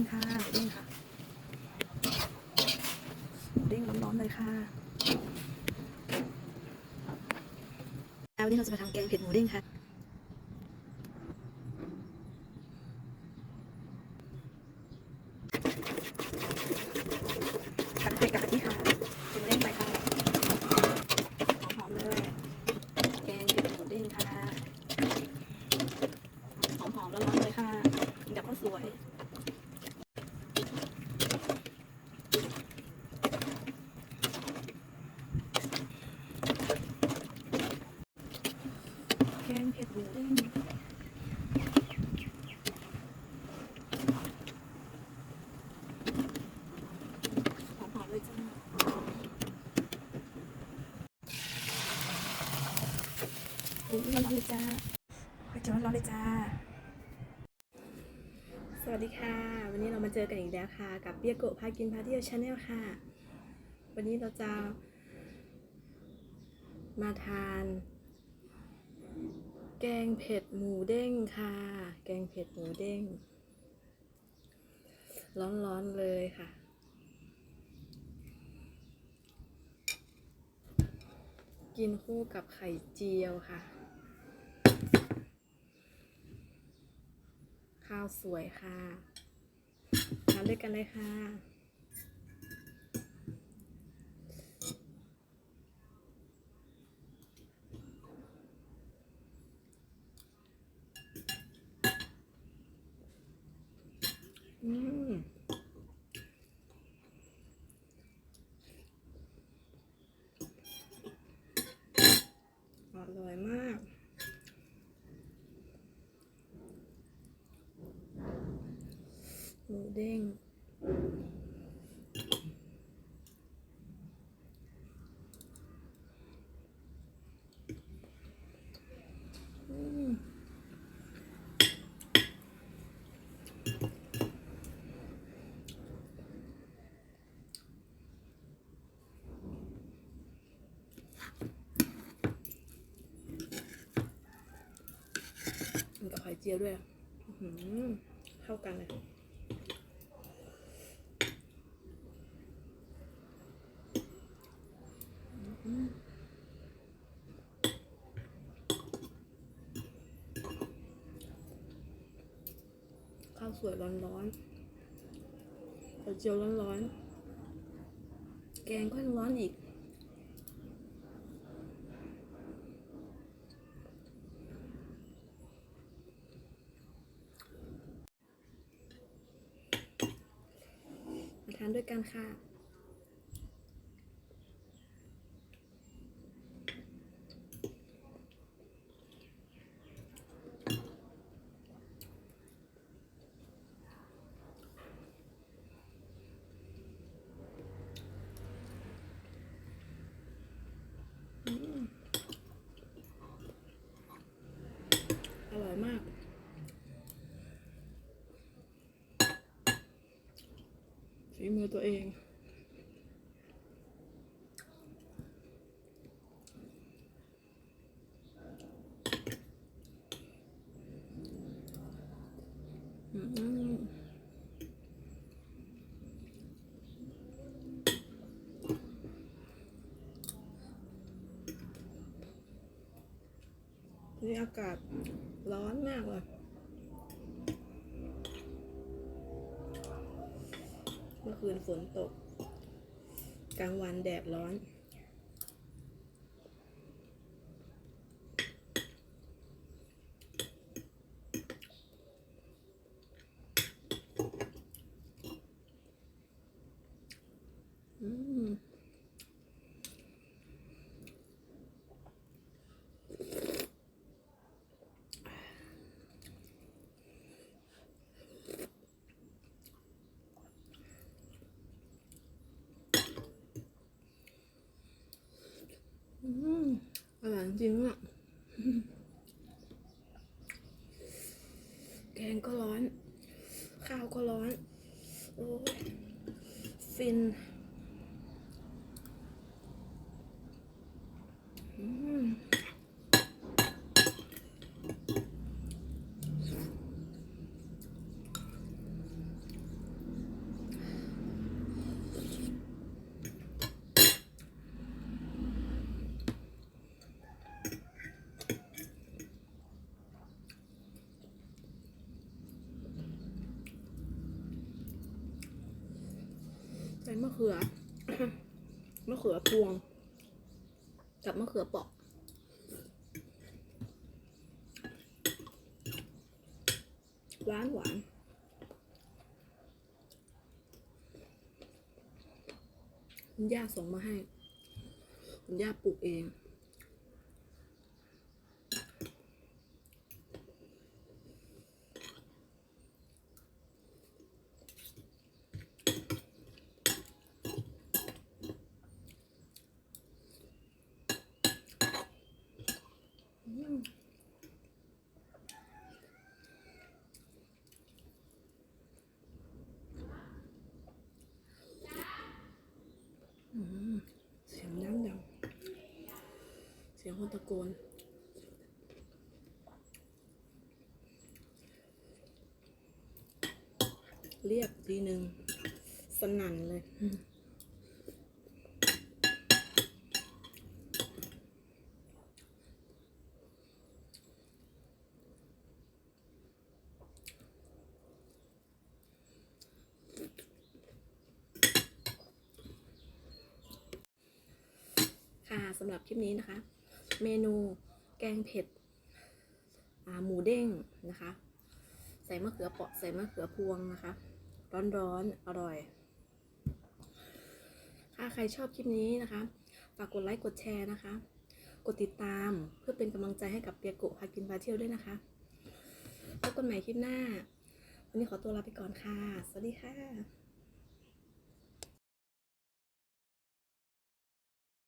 งค่ะเด้งค่ะเด้งร้อนๆเลยค่ะแล้ววันนี้เราจะมาทำแกงเผ็ดหมูเด้งค่ะผัดเผ็ดกับกะทิค่ะหมูเด้งไปค่ะหอมๆเลย แกงเผ็ดหมูเด้งค่ะ หอมๆแล้วร้อนๆเลยค่ะกินกับข้าวสวย แกงเผ็ดหมูเด้งหอมๆเลยจ้า อุ้ยร้อนเลยจ้าไปเจอร้อนเลยจ้า สวัสดีค่ะ วันนี้เรามาเจอกันอีกแล้วค่ะ กับเปียโกะพากินพาเที่ยวชาแนลค่ะ วันนี้เราจะมาทาน แกงเผ็ดหมูเด้งค่ะ แกงเผ็ดหมูเด้ง ร้อนๆเลยค่ะกินคู่กับไข่เจียวค่ะ ข้าว สวยค่ะทานด้วยกันเลยค่ะ อืม อร่อยมาก หมูเด้งอืมกินกับไข่เจียวด้วยอื้อหือเข้ากันเลย ข้าวสวยร้อนๆไข่เจียวร้อนๆ แกงก็ร้อนอีก มาทานด้วยกันค่ะ อร่อยมาก ฝีมือ ตัวเองอืมนี่อากาศร้อนมากเลย เมื่อคืนฝนตก กลางวันแดดร้อน อืม อืมอร่อย จริงอะ แกงก็ร้อน ข้าวก็ร้อน โอ้ยฟิน อืม มะเขือ มะเขือพวง กับมะเขือเปราะหวานหวานคุณย่าส่งมาให้ คุณย่าปลูกเอง อืมเสียงน้ำดัง เสียงคนตะโกนเรียกทีหนึ่งสนั่นเลย ค่ะสำหรับคลิปนี้นะคะ เมนูแกงเผ็ดหมูเด้งนะคะ ใส่มะเขือเปราะใส่มะเขือพวงนะคะ ร้อนๆอร่อย ถ้าใครชอบคลิปนี้นะคะฝากกดไลค์กดแชร์นะคะ กดติดตามเพื่อเป็นกำลังใจให้กับเปียโกะพากินพาเที่ยวด้วยนะคะพบกันใหม่คลิปหน้า วันนี้ขอตัวลาไปก่อนค่ะ สวัสดีค่ะ